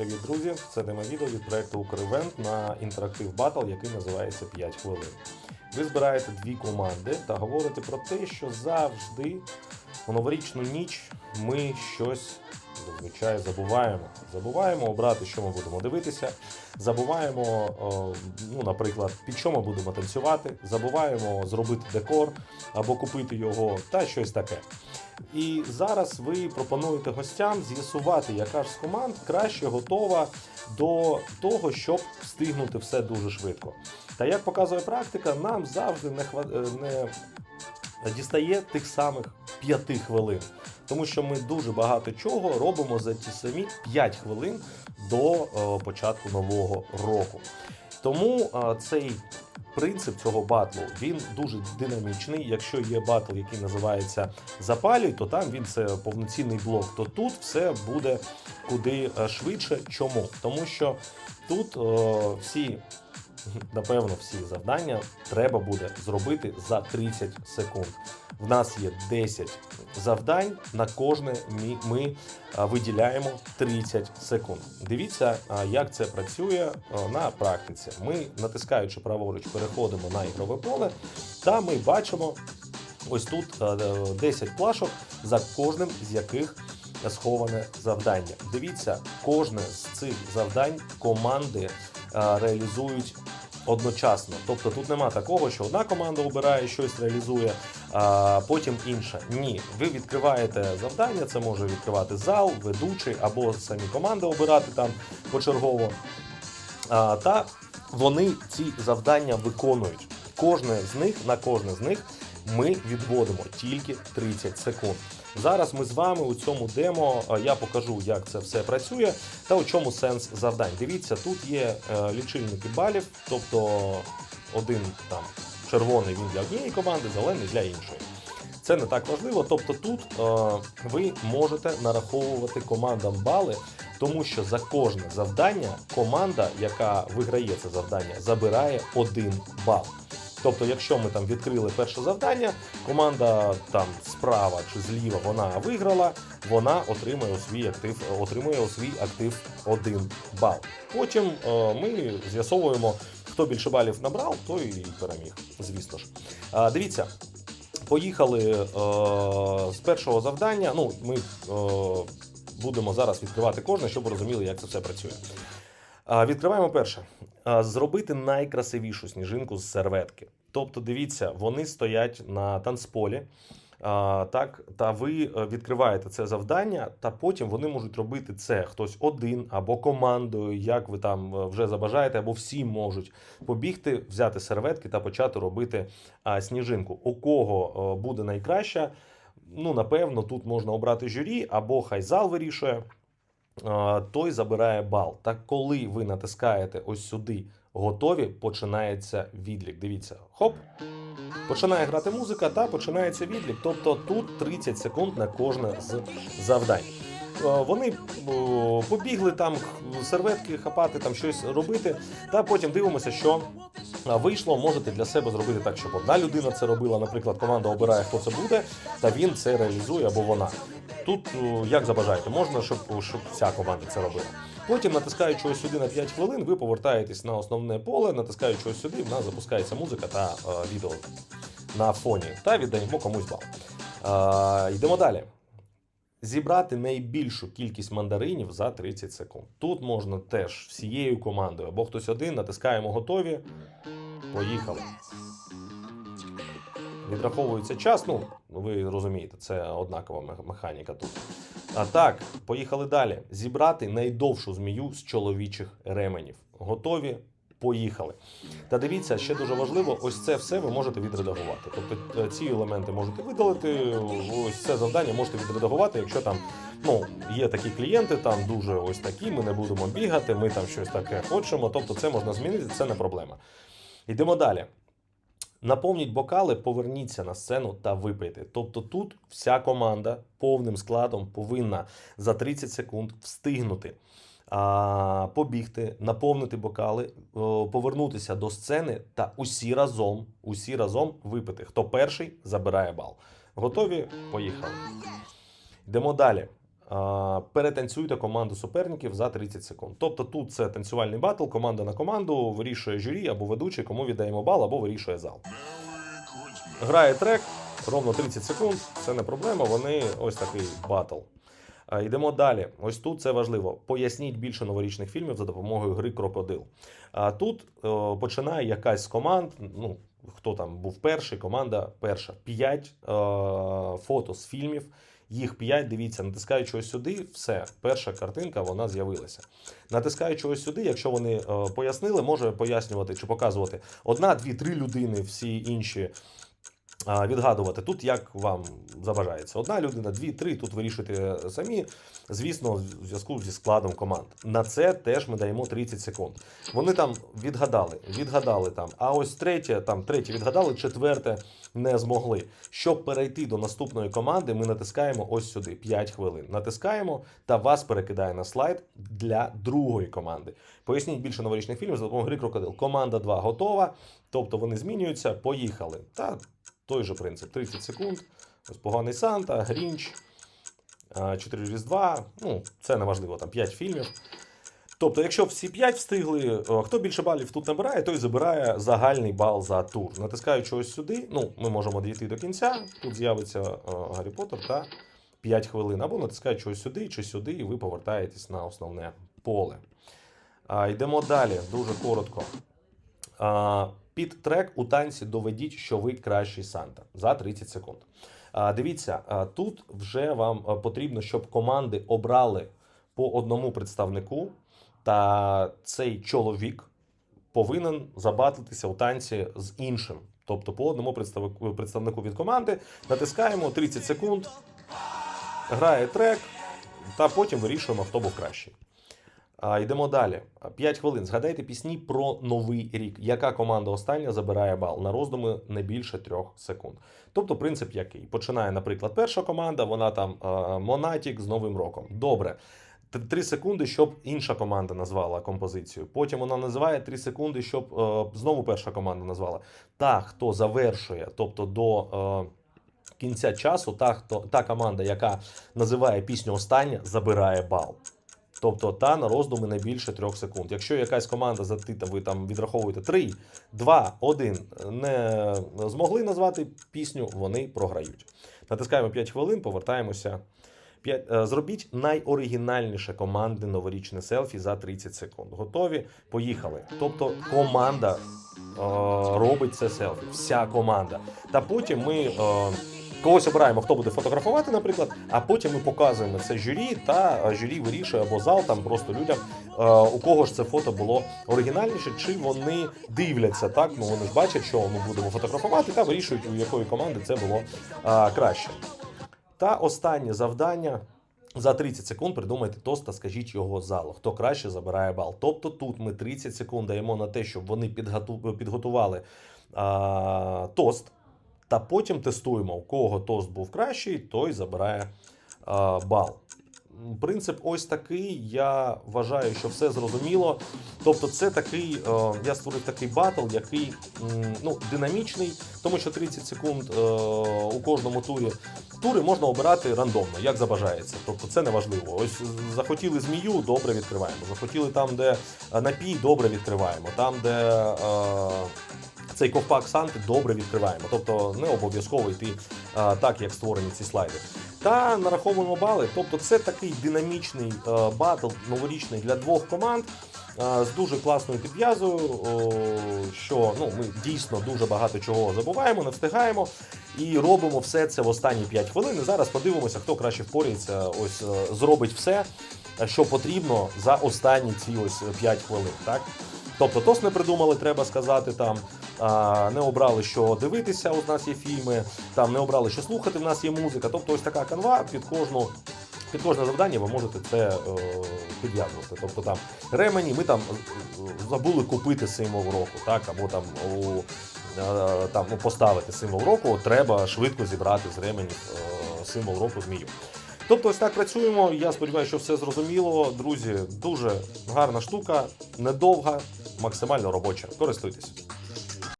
Привіт, друзі! Це демовідео від проекту Укревент на інтерактив батл, який називається 5 хвилин. Ви збираєте дві команди та говорите про те, що завжди у новорічну ніч ми щось зазвичай забуваємо. Забуваємо обрати, що ми будемо дивитися. Забуваємо, ну, наприклад, під що ми будемо танцювати, забуваємо зробити декор або купити його та щось таке. І зараз ви пропонуєте гостям з'ясувати, яка ж з команд краще готова до того, щоб встигнути все дуже швидко. Та як показує практика, нам завжди не, хва... е, не дістає тих самих 5 хвилин. Тому що ми дуже багато чого робимо за ті самі 5 хвилин до е, початку нового року. Тому е, цей принцип цього батлу він дуже динамічний. Якщо є батл, який називається Запалюй, то там він це повноцінний блок. То тут все буде куди е, швидше. Чому? Тому що тут всі. Напевно, всі завдання треба буде зробити за 30 секунд. В нас є 10 завдань. На кожне ми виділяємо 30 секунд. Дивіться, як це працює на практиці. Ми, натискаючи праворуч, переходимо на ігрове поле, та ми бачимо ось тут е, 10 плашок, за кожним з яких сховане завдання. Дивіться, кожне з цих завдань команди реалізують одночасно. Тобто тут нема такого, що одна команда обирає щось, реалізує, а потім інша. Ні, ви відкриваєте завдання, це може відкривати зал, ведучий або самі команди обирати там почергово. А, та вони ці завдання виконують. Кожне з них на кожне з них ми відводимо тільки 30 секунд. Зараз ми з вами у цьому демо я покажу, як це все працює та у чому сенс завдань. Дивіться, тут є е, лічильники балів, тобто один там червоний він для однієї команди, зелений для іншої. Це не так важливо. Тобто тут е, ви можете нараховувати командам бали, тому що за кожне завдання команда, яка виграє це завдання, забирає один бал. Тобто, якщо ми там відкрили перше завдання, команда там справа чи зліва вона виграла, вона отримує у свій актив, отримує у свій актив один бал. Потім е, ми з'ясовуємо, хто більше балів набрав, той і переміг. Звісно ж. А, дивіться, поїхали е, з першого завдання. Ну, ми е, будемо зараз відкривати кожне, щоб розуміли, як це все працює. Відкриваємо перше. Зробити найкрасивішу сніжинку з серветки. Тобто, дивіться, вони стоять на танцполі. Так, та ви е, відкриваєте це завдання, та потім вони можуть робити це хтось один або командою, як ви там е, вже забажаєте, або всі можуть побігти, взяти серветки та почати робити сніжинку. У кого е, буде найкраща, ну напевно, тут можна обрати журі, або хай зал вирішує той забирає бал. Так коли ви натискаєте ось сюди готові, починається відлік. Дивіться, хоп. Починає грати музика та починається відлік. Тобто тут 30 секунд на кожне з завдань. Вони побігли там серветки хапати, там щось робити, та потім дивимося, що вийшло. Можете для себе зробити так, щоб одна людина це робила. Наприклад, команда обирає, хто це буде, та він це реалізує або вона. Тут як забажаєте, можна, щоб, щоб вся команда це робила. Потім, натискаючи ось сюди на 5 хвилин, ви повертаєтесь на основне поле, натискаючи ось сюди, в нас запускається музика та е, відео на фоні, та віддаємо комусь бал. Е, йдемо далі. Зібрати найбільшу кількість мандаринів за 30 секунд. Тут можна теж всією командою або хтось один, натискаємо готові. Поїхали. Відраховується час. Ну, ви розумієте, це однакова механіка тут. А так, поїхали далі. Зібрати найдовшу змію з чоловічих ременів. Готові? Поїхали. Та дивіться, ще дуже важливо, ось це все ви можете відредагувати. Тобто е, ці елементи можете видалити, ось це завдання можете відредагувати, якщо там ну, є такі клієнти, там дуже ось такі, ми не будемо бігати, ми там щось таке хочемо. Тобто це можна змінити, це не проблема. Йдемо далі. Наповніть бокали, поверніться на сцену та випийте. Тобто тут вся команда повним складом повинна за 30 секунд встигнути побігти, наповнити бокали, повернутися до сцени та усі разом, усі разом випити. Хто перший забирає бал. Готові? Поїхали. Йдемо далі. перетанцюйте команду суперників за 30 секунд. Тобто тут це танцювальний батл, команда на команду, вирішує журі або ведучий, кому віддаємо бал, або вирішує зал. Грає трек, ровно 30 секунд, це не проблема, вони ось такий батл. А, Йдемо далі. Ось тут це важливо. Поясніть більше новорічних фільмів за допомогою гри Крокодил. А тут е, починає якась з команд. Ну, хто там був перший, команда перша. П'ять е, фото з фільмів. Їх п'ять, дивіться, натискаючи ось сюди, все, перша картинка вона з'явилася. Натискаючи ось сюди, якщо вони е, пояснили, може пояснювати чи показувати одна, дві, три людини, всі інші відгадувати. Тут як вам забажається. Одна людина, дві, три. Тут вирішуйте самі. Звісно, в зв'язку зі складом команд. На це теж ми даємо 30 секунд. Вони там відгадали, відгадали там. А ось третє, там третє відгадали, четверте не змогли. Щоб перейти до наступної команди, ми натискаємо ось сюди 5 хвилин. Натискаємо та вас перекидає на слайд для другої команди. Поясніть більше новорічних фільмів за допомогою гри Крокодил. Команда 2 готова, тобто вони змінюються. Поїхали. Та той же принцип: 30 секунд. Ось поганий Санта, Грінч, 4 Різдва. Ну, це не важливо, там 5 фільмів. Тобто, якщо всі 5 встигли, хто більше балів тут набирає, той забирає загальний бал за тур. Натискаючи ось сюди, ну, ми можемо дійти до кінця. Тут з'явиться о, Гаррі Поттер та 5 хвилин. Або натискаючи ось сюди чи сюди, і ви повертаєтесь на основне поле. А, йдемо далі, дуже коротко. А, під трек у танці доведіть, що ви кращий Санта за 30 секунд. Дивіться, тут вже вам потрібно, щоб команди обрали по одному представнику, та цей чоловік повинен забатлитися у танці з іншим. Тобто по одному представнику, представнику від команди натискаємо 30 секунд, грає трек, та потім вирішуємо, хто був кращий. А, йдемо далі. 5 хвилин. Згадайте пісні про новий рік. Яка команда остання забирає бал на роздуми не більше 3 секунд. Тобто, принцип який? Починає, наприклад, перша команда, вона там Монатік з Новим роком. Добре. 3 секунди, щоб інша команда назвала композицію. Потім вона називає 3 секунди, щоб е, знову перша команда назвала. Та, хто завершує, тобто до е, кінця часу, та, хто, та команда, яка називає пісню остання, забирає бал. Тобто та на роздуми не більше 3 секунд. Якщо якась команда за ти, ви там відраховуєте 3, 2, 1, не змогли назвати пісню, вони програють. Натискаємо 5 хвилин, повертаємося. 5, е, зробіть найоригінальніше команди новорічне селфі за 30 секунд. Готові? Поїхали. Тобто команда е, робить це селфі. Вся команда. Та потім ми. Е, Когось обираємо, хто буде фотографувати, наприклад, а потім ми показуємо це журі, та е, журі вирішує або зал, там просто людям, е, у кого ж це фото було оригінальніше, чи вони дивляться так. Ну вони ж бачать, що ми будемо фотографувати, та вирішують, у якої команди це було е, краще. Та останнє завдання. За 30 секунд придумайте тост та скажіть його залу. Хто краще забирає бал. Тобто тут ми 30 секунд даємо на те, щоб вони підготували а, тост. Та потім тестуємо, у кого тост був кращий, той забирає бал. Принцип ось такий. Я вважаю, що все зрозуміло. Тобто, це такий, е, я створив такий батл, який ну, динамічний, тому що 30 секунд е, у кожному турі. Тури можна обирати рандомно, як забажається. Тобто це не важливо. Ось захотіли змію, добре відкриваємо. Захотіли там, де напій, добре відкриваємо. Там, де е, цей ковпак Санти добре відкриваємо. Тобто не обов'язково йти а, так, як створені ці слайди. Та нараховуємо бали. Тобто, це такий динамічний е, батл новорічний для двох команд. е, З дуже класною підв'язою, що ну, ми дійсно дуже багато чого забуваємо, не встигаємо і робимо все це в останні 5 хвилин. І зараз подивимося, хто краще впорається, ось е, зробить все, е, що потрібно за останні ці ось 5 хвилин. Так? Тобто тост не придумали, треба сказати там. Не обрали, що дивитися. У нас є фільми, там не обрали, що слухати. В нас є музика. Тобто, ось така канва під кожну. Під кожне завдання ви можете це е, підв'язувати. Тобто там ремені, ми там е, забули купити символ року, так, або там у, е, там, ну, поставити символ року, треба швидко зібрати з ременів символ року змію. Тобто ось так працюємо. Я сподіваюся, що все зрозуміло. Друзі, дуже гарна штука, недовга, максимально робоча. Користуйтесь.